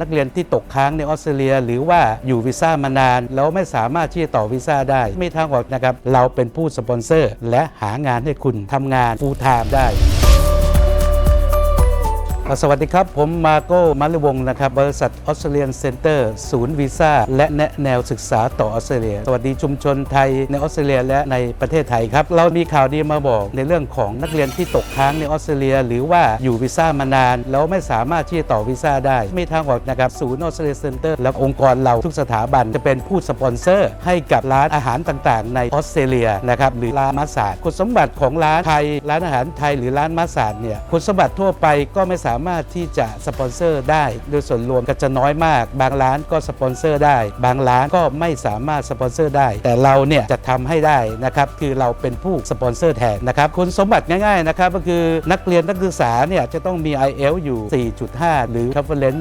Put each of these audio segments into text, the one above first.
นักเรียนที่ตกค้างในออสเตรเลีย หรือว่าอยู่วีซ่ามานาน แล้วไม่สามารถที่จะต่อวีซ่าได้ไม่ทางออกนะครับ เราเป็นผู้สปอนเซอร์ และหางานให้คุณทำงาน full time ได้ สวัสดีครับ ผมมาโก้มัลวงนะครับ บริษัทออสเตรเลียนเซ็นเตอร์ศูนย์วีซ่าและแนะแนวศึกษาต่อออสเตรเลีย สวัสดีชุมชนไทยในออสเตรเลียและในประเทศไทยครับ เรามีข่าวดีมาบอกในเรื่องของนักเรียนที่ตกค้างในออสเตรเลีย หรือว่าอยู่วีซ่ามานาน แล้วไม่สามารถที่จะต่อวีซ่าได้ ไม่ทางออกนะครับศูนย์ออสเตรเลียเซ็นเตอร์และองค์กรเราทุกสถาบันจะเป็นผู้สปอนเซอร์ ให้กับร้านอาหารต่างๆ ในออสเตรเลียนะครับหรือร้านมัสาดคุณสมบัติของร้านไทยร้านอาหารไทยหรือร้านมัสสาดเนี่ยคุณสมบัติทั่วไปก็ไม่สาามารถที่จะสปอนเซอร์ได้ โดยส่วนรวมก็จะน้อยมาก บางร้านก็สปอนเซอร์ได้ บางร้านก็ไม่สามารถสปอนเซอร์ได้ แต่เราเนี่ยจะทำให้ได้นะครับคือเราเป็นผู้สปอนเซอร์แทนนะครับคุณสมบัติง่ายๆนะครับก็คือนักเรียนนักศึกษาเนี่ยจะต้องมี IEL อยู่ 4.5 หรือ Conference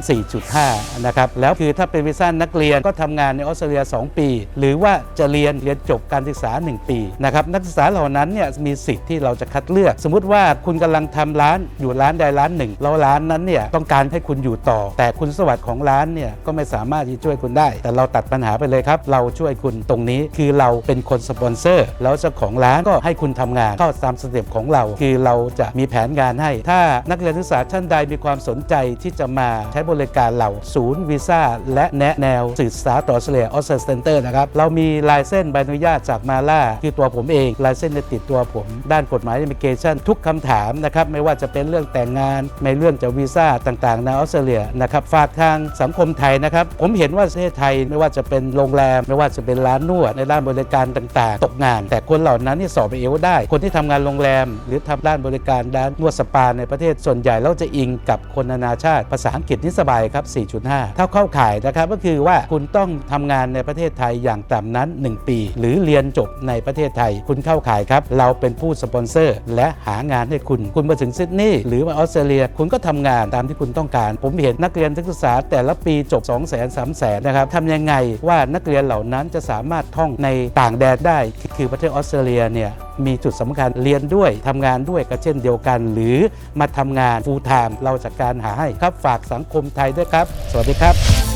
4.5 นะครับแล้วคือถ้าเป็นวีซ่านักเรียนก็ทำงานในออสเตรเลีย 2 ปี หรือว่าจะเรียนเรียนจบการศึกษา 1 ปีนะครับนักศึกษาเหล่านั้นเนี่ยมีสิทธิ์ที่เราจะคัดเลือก สมมุติว่าคุณกำลังทำร้านอยู่ร้านใดร้านหนึ่งแล้วร้านนั้นเนี่ยต้องการให้คุณอยู่ต่อ แต่คุณสวัสดิ์ของร้านเนี่ยก็ไม่สามารถที่ช่วยคุณได้ แต่เราตัดปัญหาไปเลยครับ เราช่วยคุณตรงนี้คือเราเป็นคนสปอนเซอร์ แล้วเจ้าของร้านก็ให้คุณทำงานเข้าตามสเต็ปของเรา คือเราจะมีแผนงานให้ ถ้านักเรียนนักศึกษาท่านใดมีความสนใจที่จะมาใช้บริการเราศูนย์วีซ่าและแนะแนวศึกษาต่อสเตรเลียออสเตรเลียเซนเตอร์นะครับเรามีลายเส้นใบอนุญาตจากมาล่าคือตัวผมเองลายเส้นจะติดตัวผม ด้านกฎหมายอิมิเกชันทุกคำถามนะครับไม่ว่าจะเป็นเรื่องแต่งงานในเรื่องจะวีซ่าต่างๆในออสเตรเลียนะครับฝากทางสังคมไทยนะครับ ผมเห็นว่าประเทศไทยไม่ว่าจะเป็นโรงแรม ไม่ว่าจะเป็นร้านนวดในด้านบริการต่างๆ ตกงาน แต่คนเหล่านั้นนี่สอบเอวได้ คนที่ทำงานโรงแรม หรือทำด้านบริการด้านนวดสปาในประเทศส่วนใหญ่เราจะอิงกับคนนานาชาติ ภาษาอังกฤษนี่สบายครับ 4.5ถ้าเข้าข่ายนะครับ ก็คือว่าคุณต้องทำงานในประเทศไทยอย่างต่ำนั้น 1 ปี หรือเรียนจบในประเทศไทย คุณเข้าข่ายครับ เราเป็นผู้สปอนเซอร์ และหางานให้คุณ คุณมาถึงซิดนีย์หรือมาออสเตรเลีย คุณก็ทำงานตามที่คุณต้องการ ผมเห็นนักเรียนนักศึกษาแต่ละปีจบ 2 0 0 0 0 0 3 0 0 0 0นะครับทำยังไงว่านักเรียนเหล่านั้นจะสามารถท่องในต่างแดนได้ คือประเทศออสเตรเลียเนี่ยมีจุดสำคัญเรียนด้วยทำงานด้วยก็เช่นเดียวกัน หรือมาทำงาน full time เราจัดการหาให้ครับฝากสังคมไทยด้วยครับ สวัสดีครับ